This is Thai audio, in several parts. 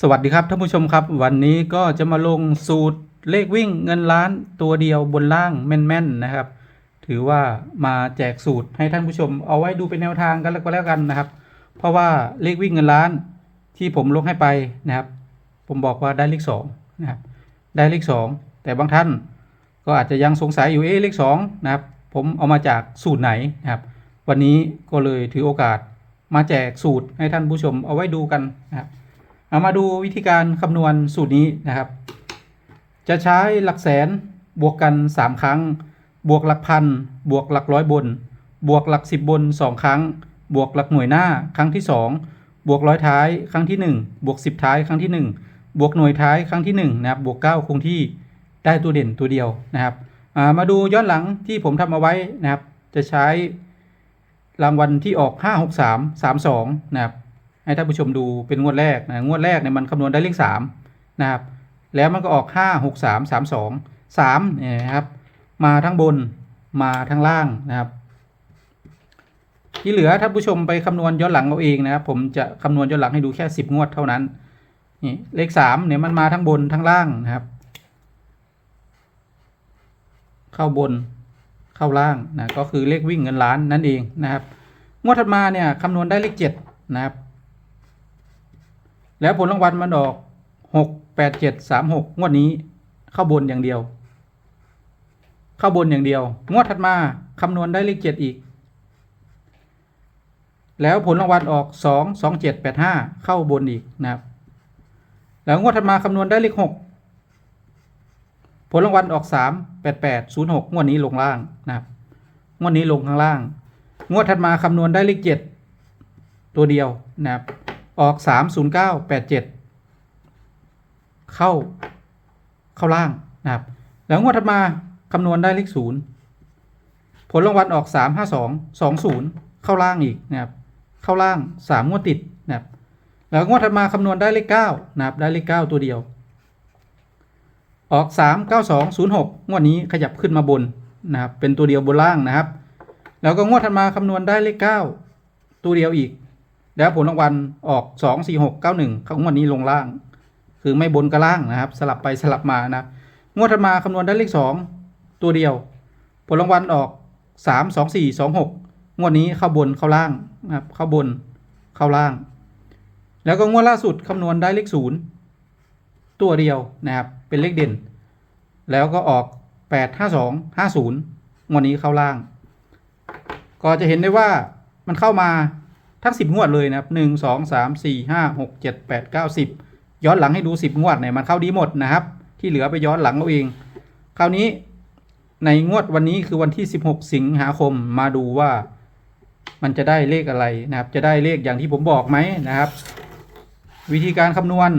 สวัสดีครับท่านผู้ชมครับ วันนี้ก็จะมาลงสูตรเลขวิ่งเงินล้านตัวเดียวบนล่างแม่นๆนะครับ ถือว่ามาแจกสูตรให้ท่านผู้ชม เอาไว้ดูเป็นแนวทางกันแล้วก็แล้วกันนะครับ เพราะว่าเลขวิ่งเงินล้านที่ผมลงให้ไปนะครับ ผมบอกว่าได้เลขสองนะครับได้เลขสองแต่บางท่านก็อาจจะยังสงสัยอยู่เอ๊เลขสองนะครับ ผมเอามาจากสูตรไหนนะครับ วันนี้ก็เลยถือโอกาสมาแจกสูตรให้ท่านผู้ชมเอาไว้ดูกันนะครับ เอามาดูวิธีการคำนวณสูตรนี้นะครับ จะใช้หลักแสนบวกกัน 3 ครั้ง บวกหลักพัน บวกหลักร้อยบน บวกหลักสิบบน 2 ครั้ง บวกหลักหน่วยหน้าครั้งที่ 2 บวกร้อยท้ายครั้งที่ 1 บวก 10 ท้ายครั้งที่ 1 บวกหน่วยท้ายครั้งที่1นะครับ บวก 9 คงที่ได้ตัวเด่นตัวเดียวนะครับามาดูย้อนหลังที่ผมทำเอาไว้นะครับ จะใช้รางวัลที่ออก 5 6 3 3 2 นะครับ ให้ท่านผู้ชมดูเป็นงวดแรกนะงวดแรกเนี่ยมันคำนวณได้เลขสามนะครับแล้วมันก็ออกห้าหกสามสามสองสามเนี่ยนะครับมาทั้งบนมาทั้งล่างนะครับ ที่เหลือท่านผู้ชมไปคำนวณย้อนหลังเอาเองนะครับ ผมจะคำนวณย้อนหลังให้ดูแค่สิบงวดเท่านั้นนี่เลขสามเนี่ยมันมาทั้งบนทั้งล่างนะครับ เข้าบนเข้าล่างนะก็คือเลขวิ่งเงินล้านนั่นเองนะครับ งวดถัดมาเนี่ยคำนวณได้เลขเจ็ดนะครับ แล้วผลรางวัลมันออกหกแปดเจ็ดสามหกงวดนี้เข้าบนอย่างเดียว เข้าบนอย่างเดียว งวดถัดมาคำนวณได้เลขเจ็ดอีก แล้วผลรางวัลออกสองสองเจ็ดแปดห้าเข้าบนอีกนะครับ แล้วงวดถัดมาคำนวณได้เลขหกผลรางวัลออกสามแปดแปดศูนย์หกงวดนี้ลงล่างนะครับงวดนี้ลงข้างล่าง งวดถัดมาคำนวณได้เลขเจ็ดตัวเดียวนะครับ ออกสามศูนย์เก้าแปดเจ็ดเข้าเข้าล่างนะครับ แล้วงวดถัดมาคำนวณได้เลขศูนย์ผลรางวัลออกสามห้าสองสองศูนย์เข้าล่างอีกนะครับ เข้าล่างสามงวดติดนะครับ แล้วงวดถัดมาคำนวณได้เลขเก้านะครับ ได้เลขเก้าตัวเดียว ออกสามเก้าสองศูนย์หกงวดนี้ขยับขึ้นมาบนนะครับ เป็นตัวเดียวบนล่างนะครับ แล้วก็งวดถัดมาคำนวณได้เลขเก้าตัวเดียวอีก แล้วผลรางวัลออกสองสี่หกเก้าหนึ่งของงวดนี้ลงล่าง คือไม่บนกับล่างนะครับ สลับไปสลับมานะ งวดถัดมาคำนวณได้เลขสองตัวเดียว ผลรางวัลออกสามสองสี่สองหกงวดนี้เข้าบนเข้าล่างนะครับเข้าบนเข้าล่าง แล้วก็งวดล่าสุดคำนวณได้เลขศูนย์ตัวเดียวนะครับ เป็นเลขเด่น แล้วก็ออกแปดห้าสองห้าศูนย์งวดนี้เข้าล่าง ก็จะเห็นได้ว่ามันเข้ามา ทั้งสิบงวดเลยนะครับหนึ่งสองสามสี่ห้าหกเจ็ดแปดเก้าสิบย้อนหลังให้ดูสิบงวดเนี่ยมันเข้าดีหมดนะครับ ที่เหลือไปย้อนหลังเอาเอง คราวนี้ในงวดวันนี้คือวันที่สิบหกสิงหาคมมาดูว่ามันจะได้เลขอะไรนะครับ จะได้เลขอย่างที่ผมบอกไหมนะครับ วิธีการคำนวณ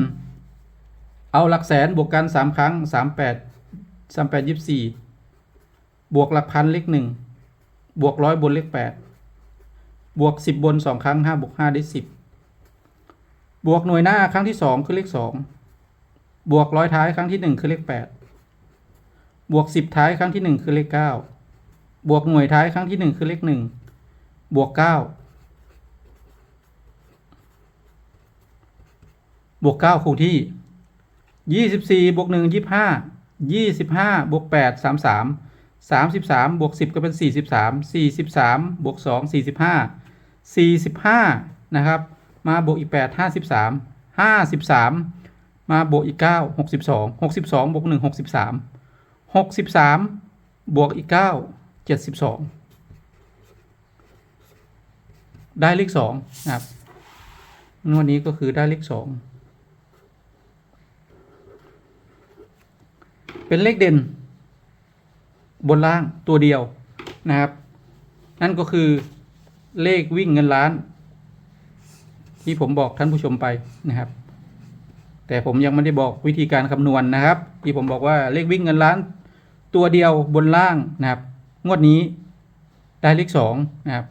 เอาหลักแสนบวกกันสามครั้งสามแปดสามแปดยี่สี่บวกหลักพันเลขหนึ่งบวกร้อยบนเลขแปด บวกสิบบนสองครั้งห้าบวกห้าได้สิบบวกหน่วยหน้าครั้งที่สองคือเลขสองบวกร้อยท้ายครั้งที่หนึ่งคือเลขแปดบวกสิบท้ายครั้งที่หนึ่งคือเลขเก้าบวกหน่วยท้ายครั้งที่หนึ่งคือเลขหนึ่งบวกเก้าบวกเก้าคงที่ยี่สิบสี่บวกหนึ่งยี่ห้ายี่สิบห้าบวกแปดสามสามสามสิบสามบวกสิบก็เป็นสี่สิบสามสี่สิบสามบวกสอ งสี่สิบห้านะครับ มาบวกอีกแปดห้าสิบสามห้าสิบสามมาบวกอีกเก้าหกสิบสองหกสิบสองบวกหนึ่งหกสิบสามหกสิบสามบวกอีกเก้าเจ็ดสิบสองได้เลขสองนะครับงวดนี้ก็คือได้เลขสองเป็นเลขเด่น บนล่างตัวเดียวนะครับ นั่นก็คือ เลขวิ่งเงินล้าน ที่ผมบอกท่านผู้ชมไปนะครับ แต่ผมยังไม่ได้บอกวิธีการคำนวณนะครับ ที่ผมบอกว่าเลขวิ่งเงินล้าน ตัวเดียวบนล่างนะครับ งวดนี้ได้เลขสองนะครับ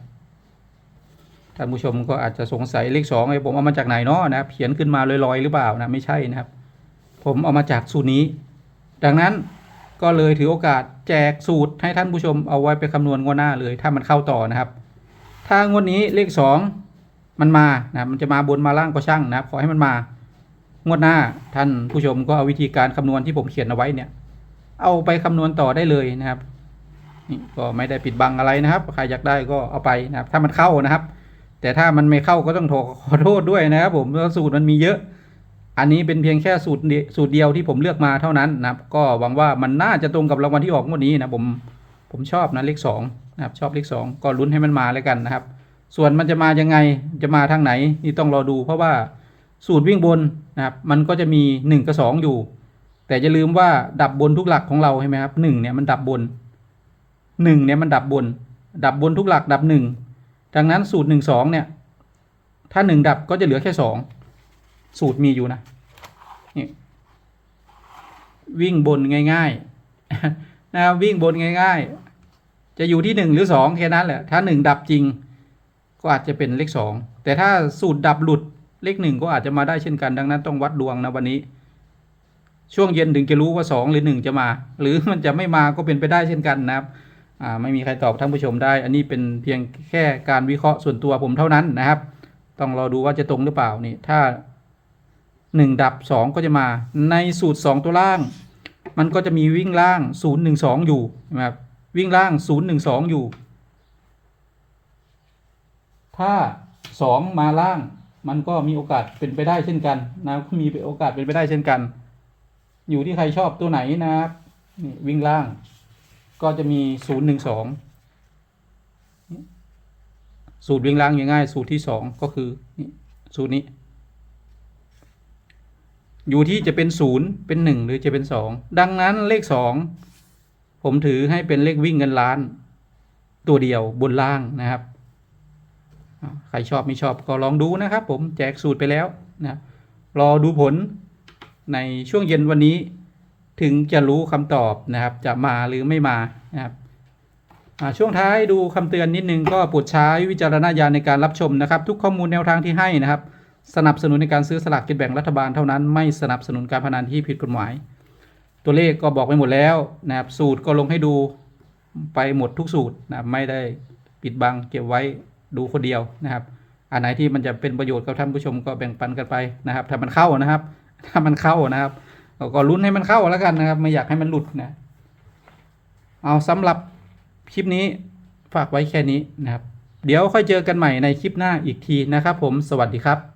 ท่านผู้ชมก็อาจจะสงสัยเลขสองไอ้ผมเอามาจากไหนเนาะนะครับเขียนขึ้นมาลอยๆหรือเปล่านะไม่ใช่นะครับ ผมเอามาจากสูตรนี้ ดังนั้นก็เลยถือโอกาสแจกสูตรให้ท่านผู้ชมเอาไว้ไปคำนวณงวดหน้าเลย ถ้ามันเข้าต่อนะครับ ถ้างวดนี้เลขสองมันมานะมันจะมาบนมาล่างก็ช่างนะครับขอให้มันมางวดหน้าท่านผู้ชมก็เอาวิธีการคำนวณที่ผมเขียนเอาไว้เนี่ย เอาไปคำนวณต่อได้เลยนะครับนี่ก็ไม่ได้ปิดบังอะไรนะครับ ใครอยากได้ก็เอาไปนะครับ ถ้ามันเข้านะครับ แต่ถ้ามันไม่เข้าก็ต้องขอโทษด้วยนะครับ ผมเพราะสูตรมันมีเยอะ อันนี้เป็นเพียงแค่สูตรสูตรเดียวที่ผมเลือกมาเท่านั้นนะครับ ก็หวังว่ามันน่าจะตรงกับรางวัลที่ออกงวดนี้นะผมผมชอบนะเลขสอง นะครับชอบเลขสองก็ลุ้นให้มันมาแล้วกันนะครับ ส่วนมันจะมายังไงจะมาทางไหนนี่ต้องรอดูเพราะว่าสูตรวิ่งบนนะครับมันก็จะมีหนึ่งกับสองอยู่ แต่อย่าลืมว่าดับบนทุกหลักของเราใช่ไหมครับหนึ่งเนี่ยมันดับบนหนึ่งเนี่ยมันดับบน ดับบนทุกหลักดับหนึ่งดังนั้นสูตรหนึ่งสองเนี่ย ถ้าหนึ่งดับก็จะเหลือแค่สองสูตรมีอยู่นะนี่วิ่งบนง่ายๆนะครับวิ่งบนง่าย ๆ จะอยู่ที่หนึ่งหรือสองแค่นั้นแหละ ถ้าหนึ่งดับจริง ก็อาจจะเป็นเลขสองแต่ถ้าสูตรดับหลุดเลขหนึ่งก็อาจจะมาได้เช่นกัน ดังนั้นต้องวัดดวงนะวันนี้ ช่วงเย็นถึงจะรู้ว่าสองหรือหนึ่งจะมา หรือมันจะไม่มาก็เป็นไปได้เช่นกันนะครับไม่มีใครตอบท่านผู้ชมได้ อันนี้เป็นเพียงแค่การวิเคราะห์ส่วนตัวผมเท่านั้นนะครับ ต้องรอดูว่าจะตรงหรือเปล่านี่ ถ้าหนึ่งดับสองก็จะมา ในสูตรสองตัวล่าง มันก็จะมีวิ่งล่างศูนย์หนึ่งสองอยู่นะครับ วิ่งล่างศูนย์หนึ่งสอยู่ ถ้าสองมาล่าง มันก็มีโอกาสเป็นไปได้เช่นกันนะก็มีโอกาสเป็นไปได้เช่นกัน อยู่ที่ใครชอบตัวไหนนะครับนี่วิ่งล่าง ก็จะมีศูนย์หนึ่งสองสูตรวิ่งล่างง่ายๆสูตรที่สองก็คือสูตรนี้ อยู่ที่จะเป็นศูนย์เป็นหนึ่งหรือจะเป็นสองดังนั้นเลขสอง ผมถือให้เป็นเลขวิ่งเงินล้าน ตัวเดียวบนล่างนะครับ ใครชอบไม่ชอบก็ลองดูนะครับ ผมแจกสูตรไปแล้วนะครับรอดูผลในช่วงเย็นวันนี้ ถึงจะรู้คำตอบนะครับ จะมาหรือไม่มานะครับช่วงท้ายดูคำเตือนนิดนึงก็โปรดใช้วิจารณญาณในการรับชมนะครับ ทุกข้อมูลแนวทางที่ให้นะครับ สนับสนุนในการซื้อสลากกินแบ่งรัฐบาลเท่านั้นไม่สนับสนุนการพนันที่ผิดกฎหมาย ตัวเลขก็บอกไปหมดแล้วนะครับสูตรก็ลงให้ดูไปหมดทุกสูตรนะครับไม่ได้ปิดบังเก็บไว้ดูคนเดียวนะครับ อันไหนที่มันจะเป็นประโยชน์กับท่านผู้ชมก็แบ่งปันกันไปนะครับ ถ้ามันเข้านะครับ ถ้ามันเข้านะครับก็ลุ้นให้มันเข้าแล้วกันนะครับ ไม่อยากให้มันหลุดนะเอาสำหรับคลิปนี้ฝากไว้แค่นี้นะครับ เดี๋ยวค่อยเจอกันใหม่ในคลิปหน้าอีกทีนะครับ ผมสวัสดีครับ